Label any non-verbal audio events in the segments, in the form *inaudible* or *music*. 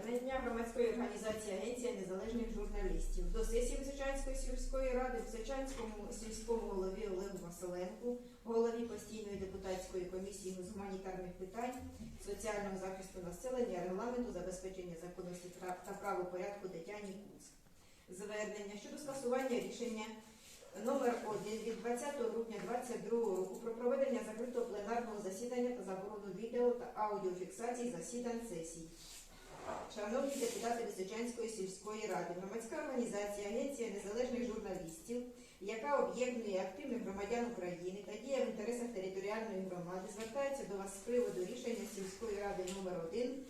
звернення громадської організації Агенція незалежних журналістів до сесії Височанської сільської ради, Височанському сільському голові Олегу Василенку, голові постійної депутатської комісії з гуманітарних питань, соціального захисту населення, регламенту, забезпечення законності та правопорядку Тетяні Куц. Звернення щодо скасування рішення номер 1 від 20 грудня 2022 року про проведення закритого пленарного засідання та заборону відео та аудіофіксації засідань сесій. Шановні депутати Височанської сільської ради, громадська організація Агенція незалежних журналістів, яка об'єднує активних громадян України та діє в інтересах територіальної громади, звертається до вас з приводу рішення сільської ради номер 1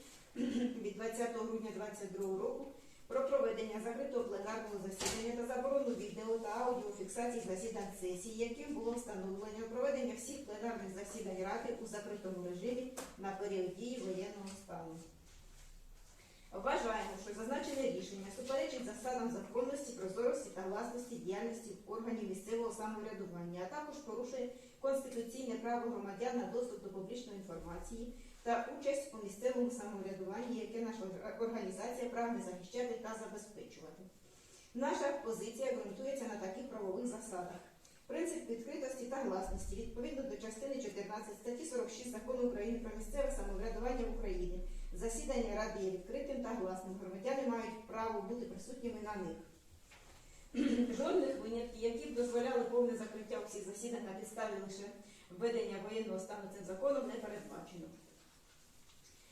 від 20 грудня 2022 року про проведення закритого пленарного засідання та заборону відео та аудіофіксації засідань сесії, яким було встановлено проведення всіх пленарних засідань Ради у закритому режимі на період дії воєнного стану. Вважаємо, що зазначене рішення суперечить засадам законності, прозорості та власності діяльності органів місцевого самоврядування, а також порушує конституційне право громадян на доступ до публічної інформації та участь у місцевому самоврядуванні, яке наша організація прагне захищати та забезпечувати. Наша позиція ґрунтується на таких правових засадах. Принцип відкритості та гласності відповідно до частини 14 статті 46 закону України про місцеве самоврядування в Україні. Засідання ради є відкритим та гласним. Громадяни мають право бути присутніми на них. Жодних винятків, які б дозволяли повне закриття усіх засідань на підставі лише введення воєнного стану цим законом не передбачено.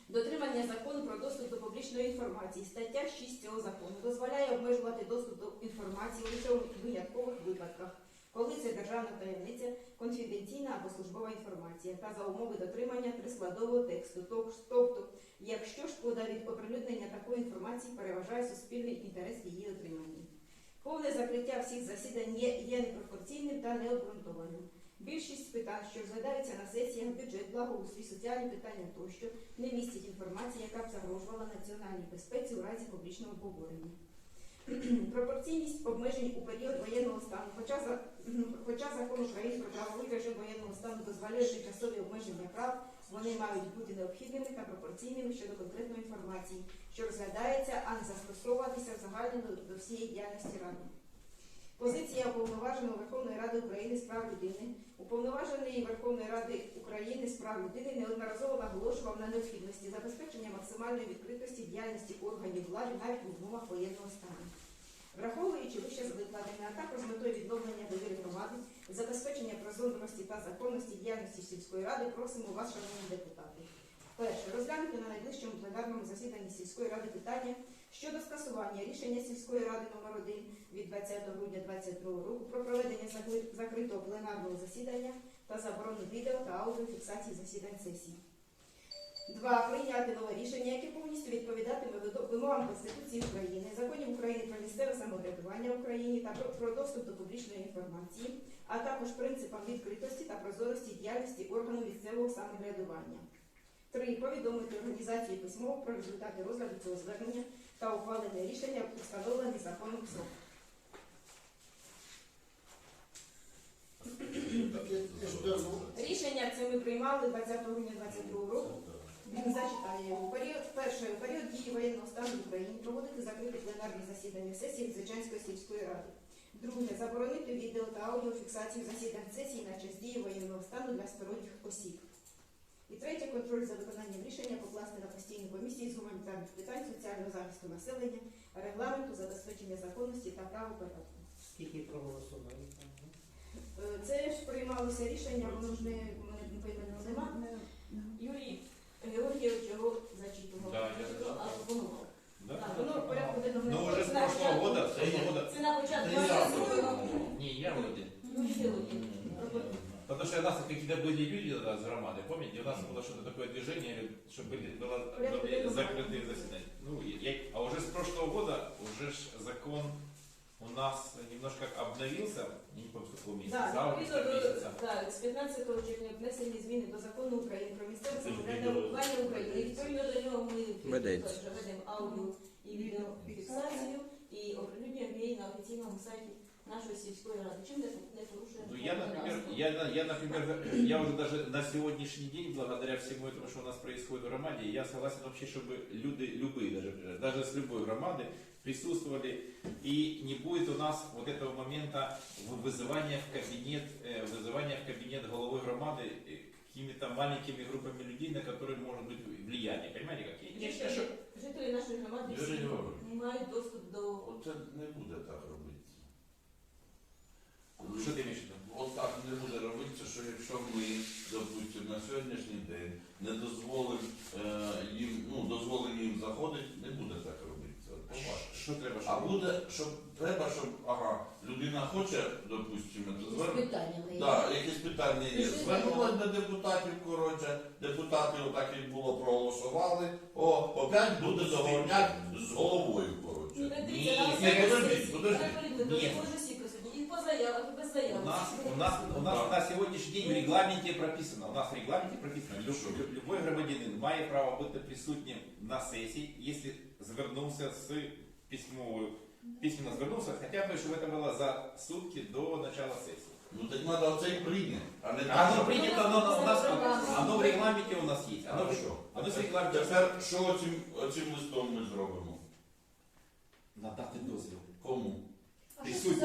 Дотримання закону про доступ до публічної інформації. Стаття 6 цього закону дозволяє обмежувати доступ до інформації лише у виняткових випадках, коли це державна таємниця, конфіденційна або службова інформація та за умови дотримання прискладового тексту. Тобто, якщо шкода від оприлюднення такої інформації переважає суспільний інтерес її отримання. Повне закриття всіх засідань є, є непропорційним та необґрунтованим. Більшість питань, що розглядаються на сесіях, бюджет, благоустрій, соціальні питання тощо, не містять інформації, яка б загрожувала національній безпеці у разі публічного обговорення. *clears throat* Пропорційність обмежень у період воєнного стану, хоча, за, *clears throat* хоча закон України про правовий режим воєнного стану дозволяє тимчасові обмеження прав, вони мають бути необхідними та пропорційними щодо конкретної інформації, що розглядається, а не застосовуватися загально до всієї діяльності ради. Позиція уповноваженого Верховної Ради України з прав людини. Уповноважений Верховної Ради України з прав людини неодноразово наголошував на необхідності забезпечення максимальної відкритості діяльності органів влади навіть в умовах воєнного стану. Враховуючи вище викладене, а також з метою відновлення довіри громади, забезпечення прозорості та законності діяльності сільської ради, просимо вас, шановні депутати. Перше, розглянути на найближчому пленарному засіданні сільської ради питання щодо скасування рішення сільської ради номер 1 від 20 грудня 2022 року про проведення закритого пленарного засідання та заборону відео та аудіофіксації засідань сесії. Два. Прийняти нове рішення, яке повністю відповідатиме вимогам Конституції України, самоврядування в Україні та про, доступ до публічної інформації, а також принципам відкритості та прозорості діяльності органу місцевого самоврядування. Три. Повідомити організації письмово про результати розгляду цього звернення та ухвалене рішення у встановлений законом срок. Рішення це ми приймали 20 грудня 2022 року. Він зачитає його. Період, перше, у період дії воєнного стану в Україні проводити закриті пленарні засідання сесії Височанської сільської ради. Друге, заборонити відео та аудіофіксацію засідань сесії на час дії воєнного стану для сторонніх осіб. І третє, контроль за виконанням рішення покласти на постійну комісію з гуманітарних питань, соціального захисту населення, регламенту, забезпечення законності та правопорядку. Скільки проголосували? Е, Це ж приймалося рішення, воно ж не у мене не поіменно нема. Юрій Георгійович його зачитував. Да, я зачитав. А, воно. Да? Так, воно в порядку денному. Ну уже с Це на прошлого початку- года, с прошлого года. Це на початку. Ты сам сесії. Не, я вроде. Юрій Георгійович. Потому что у нас какие-то были люди тогда с громады, помните, у нас было что-то такое движение, чтобы были, было, Порядок были денного. закрытые заседания. Ну, я- а уже с прошлого года уже ж закон у нас немножко обновился, я не помню, сколько месяца, Да, с августа відповідно до месяца. да, з 15 червня внесені зміни до закону України про місцеве Це ж самоврядування відео. України. Відповідно до нього ми Ведеться. вже ведемо аудіо і відеофіксацію і оприлюднюємо її на офіційному сайті нашої сільської ради? Чим не, не порушує? Ну, я, например, я, на- я, например, *clears throat* я уже даже на сегодняшний день, благодаря всему этому, что у нас происходит в громаде, я согласен вообще, чтобы люди, любые, даже, даже с любой громады, присутствовали, и не будет у нас вот этого момента вы- вызывания в кабинет, э, вызывания в кабинет головы громады э, какими-то маленькими группами людей, на которые может быть влияние. Понимаете, как? Я не считаю, что Жителі нашої громади Юрій всі Георгійович. мають доступ до Оце не буде так робитися. Що ти маєш в виду? От так не буде робитися, що якщо ми, допустимо, на сьогоднішній день не дозволимо е, їм, ну, дозволимо їм заходити, не що треба, А буде, щоб треба, щоб ага, людина хоче, допустимо, то звер... питаннями. да, якісь питання є. Пишіть Звернулась до депутатів, коротше, депутати отак як було проголосували, о, опять буде договорняк з головою, коротше. Ну, не Ні, дивіться, ні. Ні. всі присутні. І по заявах, і без. У нас, у нас, у нас на сегодняшний день в регламенте прописано, у нас в регламенте прописано, лю- любой громадянин має право бути присутнім на сесії, якщо звернувся з письмовою, письменно звернувся, хоча б, щоб це було за сутки до начала сесії. Ну так треба оце і прийняти, а не Оно так. принято, оно, у нас, оно в регламенте у нас есть. Оно, Хорошо. оно в регламенте. Тепер що цим, цим листом ми зробимо? Надати дозвіл. Кому? Присутні.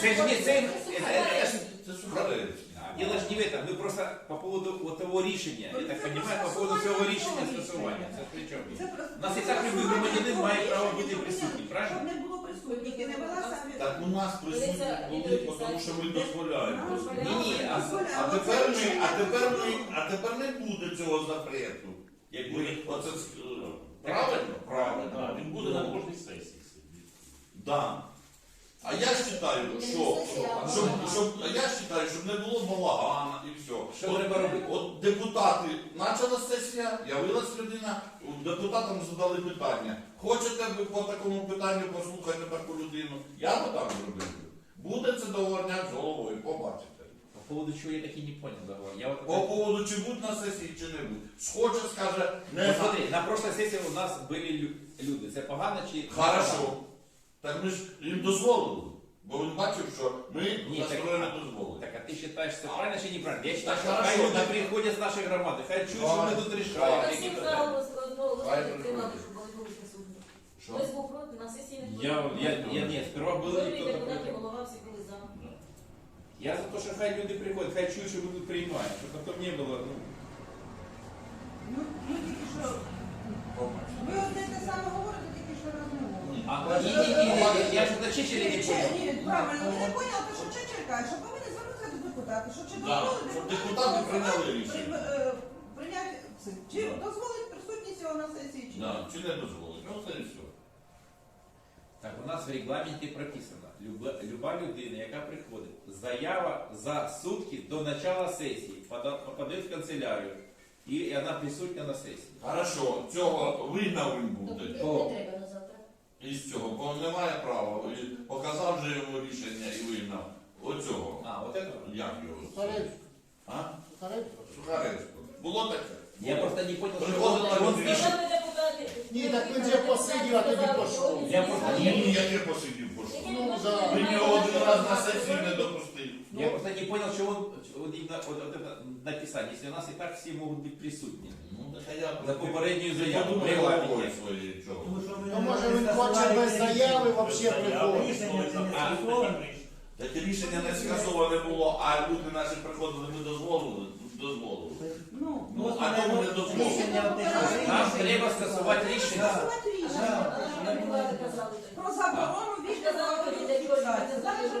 Це ж не це, це, це ж Це Сухаревський. А, Дело же не в этом, мы просто по поводу вот того решения, я так понимаю, по поводу всього рішення стосування. Це при чому? У нас і так любий громадянин має право бути присутнім, правильно? Щоб не було присутніх і не велася Так у нас присутні були, тому що ми дозволяємо. Ні, ні, а, А тепер ми, а тепер ми, а тепер не буде цього запрету. Оце е, правильно? Правильно. Він буде на кожній сесії. Да. А я ж вважаю, що, щоб, щоб, а я ж вважаю, щоб не було балагана і все. Що От- треба робити? От депутати, почала сесія, явилась людина, депутатам задали питання. Хочете ви по такому питанню послухати таку людину? Я би так зробив. Буде це договорняк з головою, побачите. По поводу чего я таки не понял договор. Я вот По поводу чи будь на сесії, чи не будь. Схоче, скаже, не Ну, смотри, на прошлой сесії у нас були лю- люди. Це погано чи Хорошо. Так ми ж їм дозволили. Бо він бачив, що ми Ні, на так- сторони не дозволили. Так, а ты считаешь, это правильно чи неправильно? Я считаю, Так, что хай хорошо, люди так- приходят с нашей громады, хай чують, що Давай. ми тут решаємо. Давай. які Всі питання. правило одного Хай голосу підтримали, приходять. щоб вони були присутні. Що? Хтось був проти, на сесії не Я, було. я, я, нет, сперва был Жодний кто-то депутат і против. голова всі були за. Я за то, что хай люди приходят, хай чуют, что мы тут принимаем, чтобы потом не было, ну, Ну, я что-то чечили не понял. Правильно, поняли, то, що Чечер каже, що повинні звернутися до депутатів, що чи Да, дозволить щоб депутати депутати прийняли рішення. е, прийняти чи дозволить присутність його на сесії, чи ні. Да, чи не дозволить. Ну це і все. Так, у нас в регламенті прописано, люба, люба людина, яка приходить, заява за сутки до начала сесії пода- попаде в канцелярію, і вона присутня на сесії. Хорошо, цього вигнав він Тобто буде. не треба. Із цього, бо немає права. І Показав же йому рішення і вигнав. Оцього. А, от це? Як його? А? Сухаревського. Було таке? Я просто не понял, що Приходила людина. Ні, так він же посидів, а тоді пішов. Я просто- Ні, я не посидів пошов. Ну, да. Він його один раз на сесію не допустив. Я просто не понял, что он, вот именно вот, вот это написание, если у нас и так все могут быть присутні. Ну, так а я За попередню заяву регламенті. головою своєю чого. Ну, може, він хоче без заяви вообще приходити. Так рішення не скасоване було, а люди наші приходили, ми дозволили, дозволили. Ну, Ну, а кому не дозволили? Нам треба скасувати рішення. Скасувати рішення. так. Про заборону не Зараз же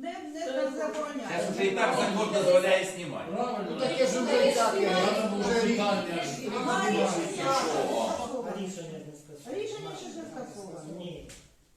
не, не, не. Зараз вже і так закон дозволяє знімати. Ну таке ж вже так, вже рік. Рішення. Рішення не скасовано. Рішення ще не скасоване. Ні.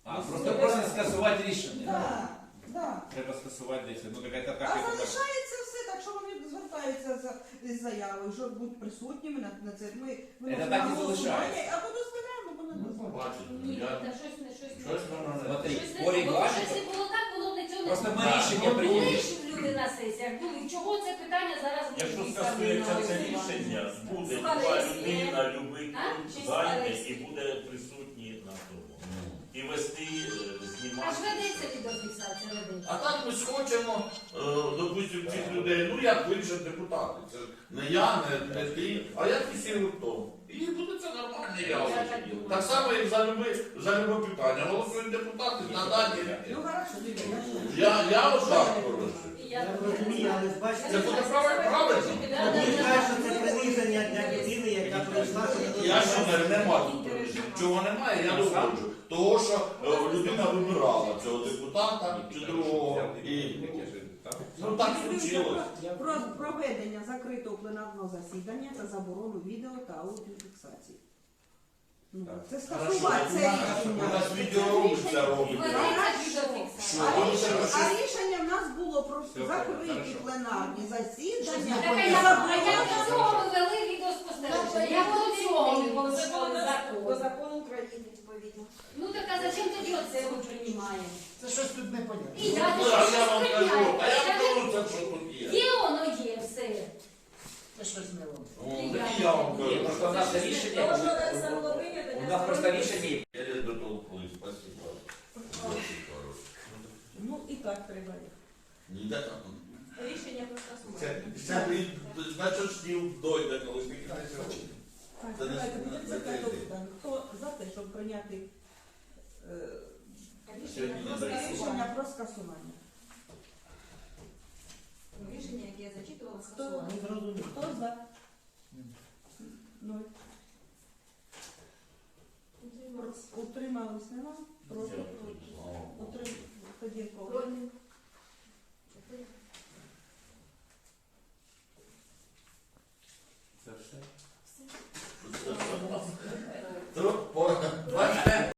А, просто просто скасувати рішення. Так, так. Треба скасувати десь. Ну, така А така. залишається все, так що вони звертаються за з заявою, що будуть присутніми на, на це. Ми виносимо так і на голосування, залишається. або дозволяємо, або не дозволяємо. Бачите, Ні, я так щось не щось не. щось воно не Смотри, Щось не по було, щось не було так, було не цього. Просто ми Так. рішення Були прийняли. ж люди на сесіях, були. Чого це питання зараз Якщо виноситься скасується це рішення, буде Слухай, люба людина, любий А? Чи зайде старий? і буде присутній на тому. Ну. І вести, е, Аж знімати. ведеться від офіса. А так ми схочемо, е, допустимо, цих людей, ну як вирішать депутати. Це ж не я, не, не ти, а як і всі гуртом. І буде це нормальне явище. Так само, як за любе, за любе питання. Голосують депутати, та дані. Ну хорошо, Я, я отак прошу. Я розумію, але ж Це буде прав- правильно. ви знаєте, що це приниження для людини, яка прийшла, Я що не нема тут приниження. Чого немає, я доводжу. Того, що е, людина вибирала цього депутата чи другого. І, ну так случилось. Про проведення закритого пленарного засідання та заборону відео та аудіофіксації. Ну, Це скасувати це рішення. У нас відеоробиться робить. Що, А рішення, а рішення в нас було про Все закриті хорошо. пленарні засідання. Так, а я- а як до цього вели відеоспостереження? Як до цього ви порушували До закон? Ну так а зачем тоді оце ми приймаємо? Це щось тут не понятно. Я Ну, А я вам кажу, а я вам кажу, це що тут є. Є воно є все. Це щось не вам. О, так я вам Ні, кажу. просто рішення. У нас просто рішення. Я не дотолкуюсь, спасибо. Хорошо. Ну і так треба. Ніде там. Рішення про скасування. Це, це значить, стіл дойде, коли ти кидаєш. Так, Це не- давайте не- будемо не запитати цей. Хто за те, щоб прийняти е, Сьогодні не про дають. рішення про скасування? Рішення, яке я зачитувала, Хто, скасування. Не зрозуміло. хто за? Ноль. Утримались нема? Проти? Утримались. Тоді кого? Проти.